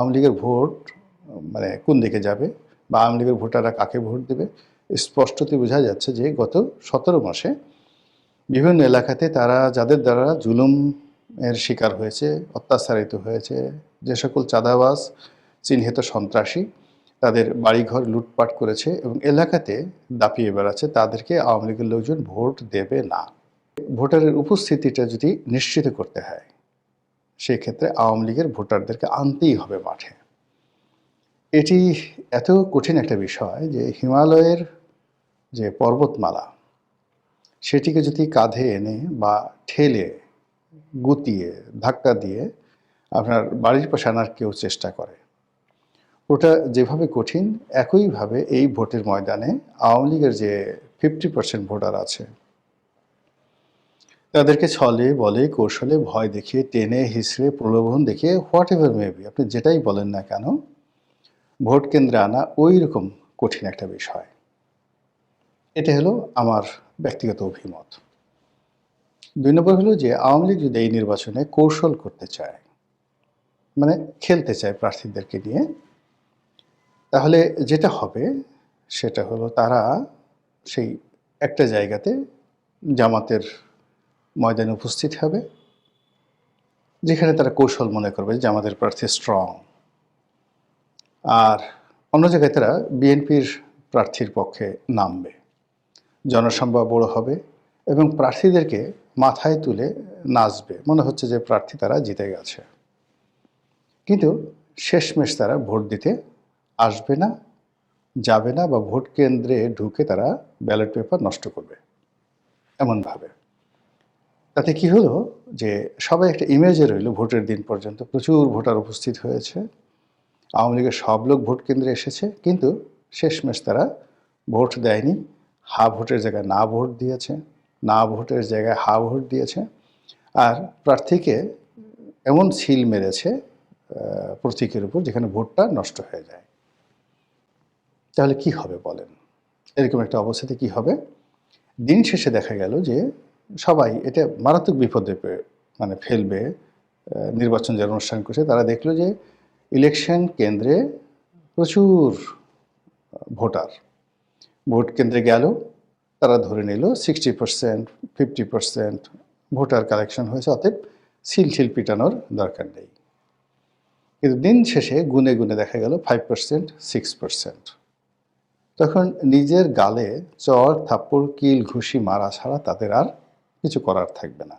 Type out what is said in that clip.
আওয়ামী লীগের ভোট মানে কোন দিকে যাবে বা আওয়ামী লীগের ভোটাররা কাকে ভোট দেবে, স্পষ্টতই বোঝা যাচ্ছে যে গত সতেরো মাসে বিভিন্ন এলাকাতে তারা, যাদের দ্বারা জুলুম এর শিকার হয়েছে, অত্যাচারিত হয়েছে, যে সকল চাঁদাবাজ, চিহ্নিত সন্ত্রাসী, তাদের বাড়িঘর লুটপাট করেছে এবং এলাকাতে দাপিয়ে বেড়াচ্ছে, তাদেরকে আওয়ামী লীগের লোকজন ভোট দেবে না। ভোটারের উপস্থিতিটা যদি নিশ্চিত করতে হয় সেই ক্ষেত্রে আওয়ামী লীগের ভোটারদেরকে আনতেই হবে মাঠে। এটি এত কঠিন একটা বিষয় যে হিমালয়ের যে পর্বতমালা, সেটিকে যদি কাঁধে এনে বা ঠেলে, গুতিয়ে, ধাক্কা দিয়ে আপনার বাড়ির পাশে আনার কেউ চেষ্টা করে। ওটা যেভাবে কঠিন, একইভাবে এই ভোটের ময়দানে আওয়ামী লীগের যে ফিফটি পার্সেন্ট ভোটার আছে তাদেরকে ছলে, বলে, কৌশলে, ভয় দেখিয়ে, টেনে, হিসড়ে, প্রলোভন দেখিয়ে হোয়াট এভার মেবি আপনি যেটাই বলেন না কেন, ভোট কেন্দ্রে আনা ওই রকম কঠিন একটা বিষয়। এটা হলো আমার ব্যক্তিগত অভিমত। দুই নম্বর হলো যে, আওয়ামী লীগ যদি এই নির্বাচনে কৌশল করতে চায় মানে খেলতে চায় প্রার্থীদেরকে নিয়ে, তাহলে যেটা হবে, সেটা হলো তারা সেই একটা জায়গাতে জামাতের ময়দানে উপস্থিত হবে, যেখানে তারা কৌশল মনে করবে যে আমাদের প্রার্থী স্ট্রং আর অন্য জায়গায় তারা বিএনপির প্রার্থীর পক্ষে নামবে। জনসংখ্যা বড় হবে এবং প্রার্থীদেরকে মাথায় তুলে নাচবে। মনে হচ্ছে যে প্রার্থী তারা জিতে গেছে। কিন্তু শেষমেশ তারা ভোট দিতে আসবে না, যাবে না বা ভোট কেন্দ্রে ঢুকে তারা ব্যালট পেপার নষ্ট করবে। এমনভাবে তাতে কি হলো যে সবাই একটা ইমেজে রইল ভোটের দিন পর্যন্ত। প্রচুর ভোটার উপস্থিত হয়েছে। আওয়ামী লীগের সব লোক ভোট কেন্দ্রে এসেছে, কিন্তু শেষমেশ তারা ভোট দেয়নি। হা ভোটের জায়গায় না ভোট দিয়েছে, না ভোটের জায়গায় হা ভোট দিয়েছে। আর প্রার্থীকে এমন সিল মেরেছে প্রতীকের উপর যেখানে ভোটটা নষ্ট হয়ে যায়। তাহলে কি হবে বলেন? এরকম একটা অবস্থাতে কি হবে? দিন শেষে দেখা গেল যে সবাই এটা মারাত্মক বিপদে মানে ফেলবে নির্বাচন যারা অনুষ্ঠান করছে, তারা দেখল যে ইলেকশন কেন্দ্রে প্রচুর ভোটার। ভোট কেন্দ্রে গেল, তারা ধরে নিল sixty percent fifty percent voter collection হয়েছে, অতএব সিল সিল পিটানোর দরকার নেই। কিন্তু দিন শেষে গুনে গুনে দেখা গেল ফাইভ পার্সেন্ট সিক্স পার্সেন্ট তখন নিজের গালে চর, থাপ্পড়, কিল, ঘুষি, মারা ছাড়া তাদের আর কিছু করার থাকবে না।